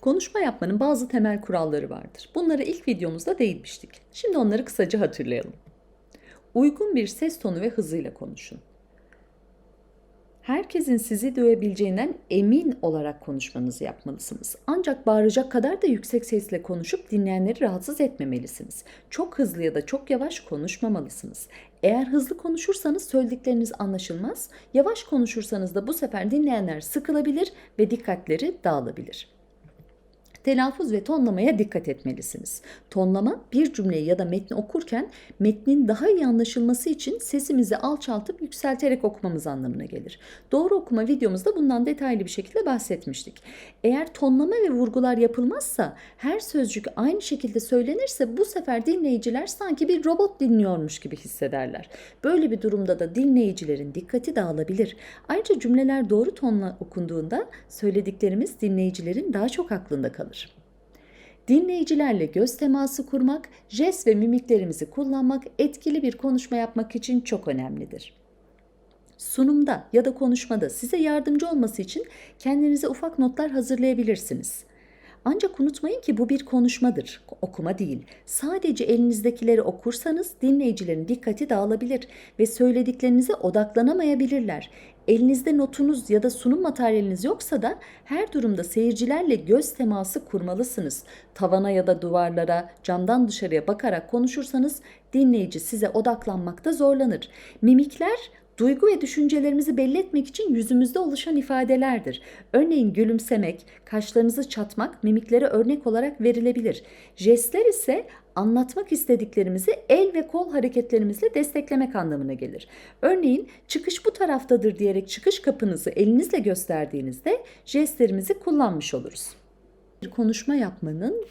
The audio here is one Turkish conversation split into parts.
Konuşma yapmanın bazı temel kuralları vardır. Bunlara ilk videomuzda değinmiştik. Şimdi onları kısaca hatırlayalım. Uygun bir ses tonu ve hızıyla konuşun. Herkesin sizi duyabileceğinden emin olarak konuşmanızı yapmalısınız. Ancak bağıracak kadar da yüksek sesle konuşup dinleyenleri rahatsız etmemelisiniz. Çok hızlı ya da çok yavaş konuşmamalısınız. Eğer hızlı konuşursanız söyledikleriniz anlaşılmaz, yavaş konuşursanız da bu sefer dinleyenler sıkılabilir ve dikkatleri dağılabilir. Telaffuz ve tonlamaya dikkat etmelisiniz. Tonlama bir cümleyi ya da metni okurken metnin daha iyi anlaşılması için sesimizi alçaltıp yükselterek okumamız anlamına gelir. Doğru okuma videomuzda bundan detaylı bir şekilde bahsetmiştik. Eğer tonlama ve vurgular yapılmazsa her sözcük aynı şekilde söylenirse bu sefer dinleyiciler sanki bir robot dinliyormuş gibi hissederler. Böyle bir durumda da dinleyicilerin dikkati dağılabilir. Ayrıca cümleler doğru tonla okunduğunda söylediklerimiz dinleyicilerin daha çok aklında kalır. Dinleyicilerle göz teması kurmak, jest ve mimiklerimizi kullanmak etkili bir konuşma yapmak için çok önemlidir. Sunumda ya da konuşmada size yardımcı olması için kendinize ufak notlar hazırlayabilirsiniz. Ancak unutmayın ki bu bir konuşmadır, okuma değil. Sadece elinizdekileri okursanız dinleyicilerin dikkati dağılabilir ve söylediklerinize odaklanamayabilirler. Elinizde notunuz ya da sunum materyaliniz yoksa da her durumda seyircilerle göz teması kurmalısınız. Tavana ya da duvarlara, camdan dışarıya bakarak konuşursanız dinleyici size odaklanmakta zorlanır. Mimikler Duygu ve düşüncelerimizi belli etmek için yüzümüzde oluşan ifadelerdir. Örneğin gülümsemek, kaşlarınızı çatmak mimiklere örnek olarak verilebilir. Jestler ise anlatmak istediklerimizi el ve kol hareketlerimizle desteklemek anlamına gelir. Örneğin çıkış bu taraftadır diyerek çıkış kapınızı elinizle gösterdiğinizde jestlerimizi kullanmış oluruz. Bir konuşma yapmanın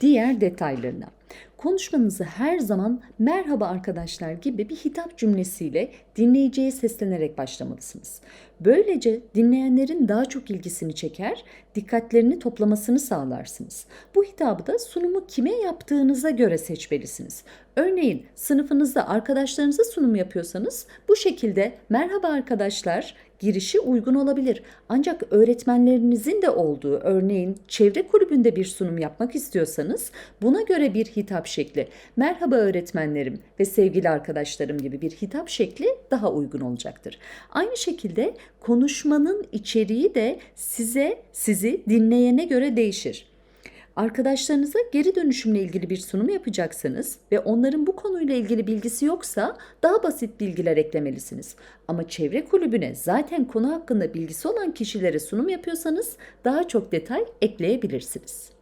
diğer detaylarına. Konuşmanızı her zaman merhaba arkadaşlar gibi bir hitap cümlesiyle dinleyiciye seslenerek başlamalısınız. Böylece dinleyenlerin daha çok ilgisini çeker, dikkatlerini toplamasını sağlarsınız. Bu hitabı da sunumu kime yaptığınıza göre seçmelisiniz. Örneğin sınıfınızda arkadaşlarınıza sunum yapıyorsanız bu şekilde merhaba arkadaşlar girişi uygun olabilir. Ancak öğretmenlerinizin de olduğu örneğin çevre kulübünde bir sunum yapmak istiyorsanız buna göre bir hitap şekli merhaba öğretmenlerim ve sevgili arkadaşlarım gibi bir hitap şekli daha uygun olacaktır. Aynı şekilde konuşmanın içeriği de size sizi dinleyene göre değişir. Arkadaşlarınıza geri dönüşümle ilgili bir sunum yapacaksanız ve onların bu konuyla ilgili bilgisi yoksa daha basit bilgiler eklemelisiniz. Ama çevre kulübüne zaten konu hakkında bilgisi olan kişilere sunum yapıyorsanız daha çok detay ekleyebilirsiniz.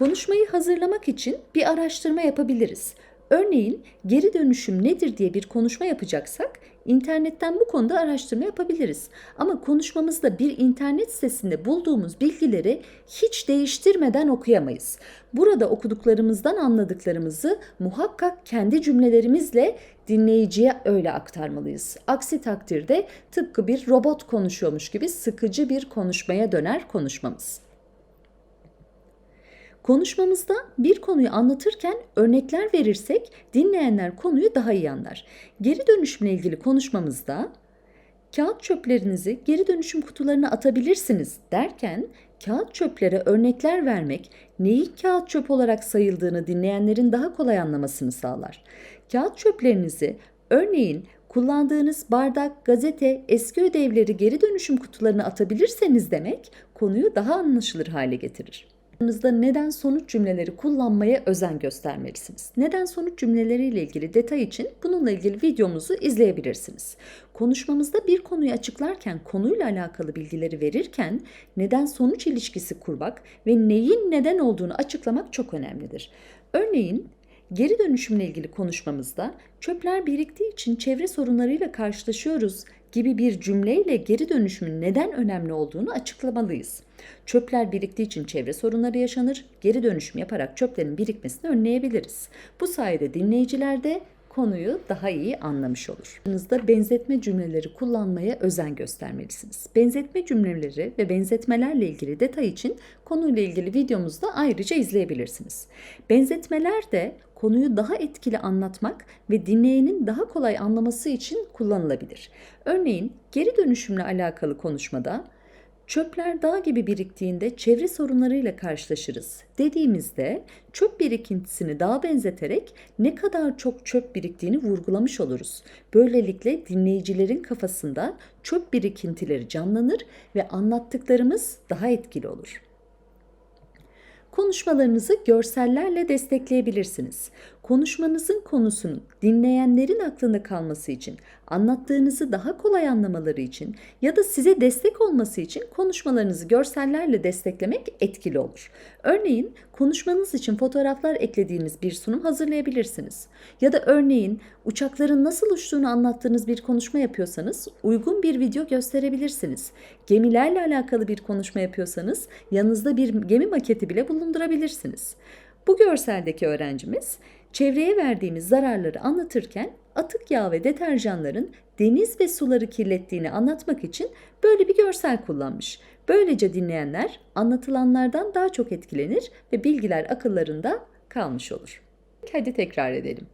Konuşmayı hazırlamak için bir araştırma yapabiliriz. Örneğin geri dönüşüm nedir diye bir konuşma yapacaksak internetten bu konuda araştırma yapabiliriz. Ama konuşmamızda bir internet sitesinde bulduğumuz bilgileri hiç değiştirmeden okuyamayız. Burada okuduklarımızdan anladıklarımızı muhakkak kendi cümlelerimizle dinleyiciye öyle aktarmalıyız. Aksi takdirde tıpkı bir robot konuşuyormuş gibi sıkıcı bir konuşmaya döner konuşmamız. Konuşmamızda bir konuyu anlatırken örnekler verirsek dinleyenler konuyu daha iyi anlar. Geri dönüşümle ilgili konuşmamızda kağıt çöplerinizi geri dönüşüm kutularına atabilirsiniz derken kağıt çöplere örnekler vermek neyin kağıt çöp olarak sayıldığını dinleyenlerin daha kolay anlamasını sağlar. Kağıt çöplerinizi örneğin kullandığınız bardak, gazete, eski ödevleri geri dönüşüm kutularına atabilirseniz demek konuyu daha anlaşılır hale getirir. Konuşmanızda neden sonuç cümleleri kullanmaya özen göstermelisiniz. Neden sonuç cümleleriyle ilgili detay için bununla ilgili videomuzu izleyebilirsiniz. Konuşmamızda bir konuyu açıklarken konuyla alakalı bilgileri verirken neden sonuç ilişkisi kurmak ve neyin neden olduğunu açıklamak çok önemlidir. Örneğin Geri dönüşümle ilgili konuşmamızda çöpler biriktiği için çevre sorunlarıyla karşılaşıyoruz gibi bir cümleyle geri dönüşümün neden önemli olduğunu açıklamalıyız. Çöpler biriktiği için çevre sorunları yaşanır. Geri dönüşüm yaparak çöplerin birikmesini önleyebiliriz. Bu sayede dinleyiciler de konuyu daha iyi anlamış olur. Aranızda benzetme cümleleri kullanmaya özen göstermelisiniz. Benzetme cümleleri ve benzetmelerle ilgili detay için konuyla ilgili videomuzda ayrıca izleyebilirsiniz. Benzetmeler de konuyu daha etkili anlatmak ve dinleyenin daha kolay anlaması için kullanılabilir. Örneğin geri dönüşümle alakalı konuşmada Çöpler dağ gibi biriktiğinde çevre sorunlarıyla karşılaşırız dediğimizde çöp birikintisini dağa benzeterek ne kadar çok çöp biriktiğini vurgulamış oluruz. Böylelikle dinleyicilerin kafasında çöp birikintileri canlanır ve anlattıklarımız daha etkili olur. Konuşmalarınızı görsellerle destekleyebilirsiniz. Konuşmanızın konusunun dinleyenlerin aklında kalması için, anlattığınızı daha kolay anlamaları için ya da size destek olması için konuşmalarınızı görsellerle desteklemek etkili olur. Örneğin konuşmanız için fotoğraflar eklediğiniz bir sunum hazırlayabilirsiniz. Ya da örneğin uçakların nasıl uçtuğunu anlattığınız bir konuşma yapıyorsanız uygun bir video gösterebilirsiniz. Gemilerle alakalı bir konuşma yapıyorsanız yanınızda bir gemi maketi bile bulundurabilirsiniz. Bu görseldeki öğrencimiz çevreye verdiğimiz zararları anlatırken atık yağ ve deterjanların deniz ve suları kirlettiğini anlatmak için böyle bir görsel kullanmış. Böylece dinleyenler anlatılanlardan daha çok etkilenir ve bilgiler akıllarında kalmış olur. Hadi tekrar edelim.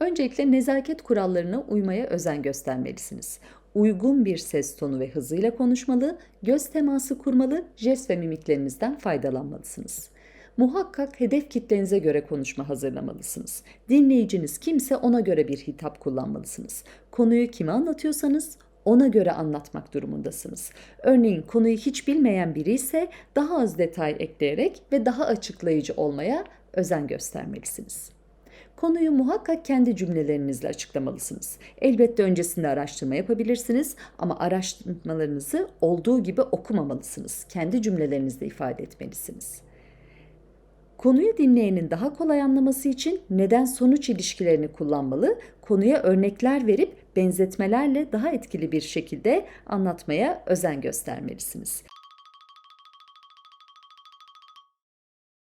Öncelikle nezaket kurallarına uymaya özen göstermelisiniz. Uygun bir ses tonu ve hızıyla konuşmalı, göz teması kurmalı, jest ve mimiklerinizden faydalanmalısınız. Muhakkak hedef kitlenize göre konuşma hazırlamalısınız. Dinleyiciniz kimse ona göre bir hitap kullanmalısınız. Konuyu kime anlatıyorsanız ona göre anlatmak durumundasınız. Örneğin konuyu hiç bilmeyen biri ise daha az detay ekleyerek ve daha açıklayıcı olmaya özen göstermelisiniz. Konuyu muhakkak kendi cümlelerinizle açıklamalısınız. Elbette öncesinde araştırma yapabilirsiniz ama araştırmalarınızı olduğu gibi okumamalısınız. Kendi cümlelerinizle ifade etmelisiniz. Konuyu dinleyenin daha kolay anlaması için neden sonuç ilişkilerini kullanmalı, konuya örnekler verip benzetmelerle daha etkili bir şekilde anlatmaya özen göstermelisiniz.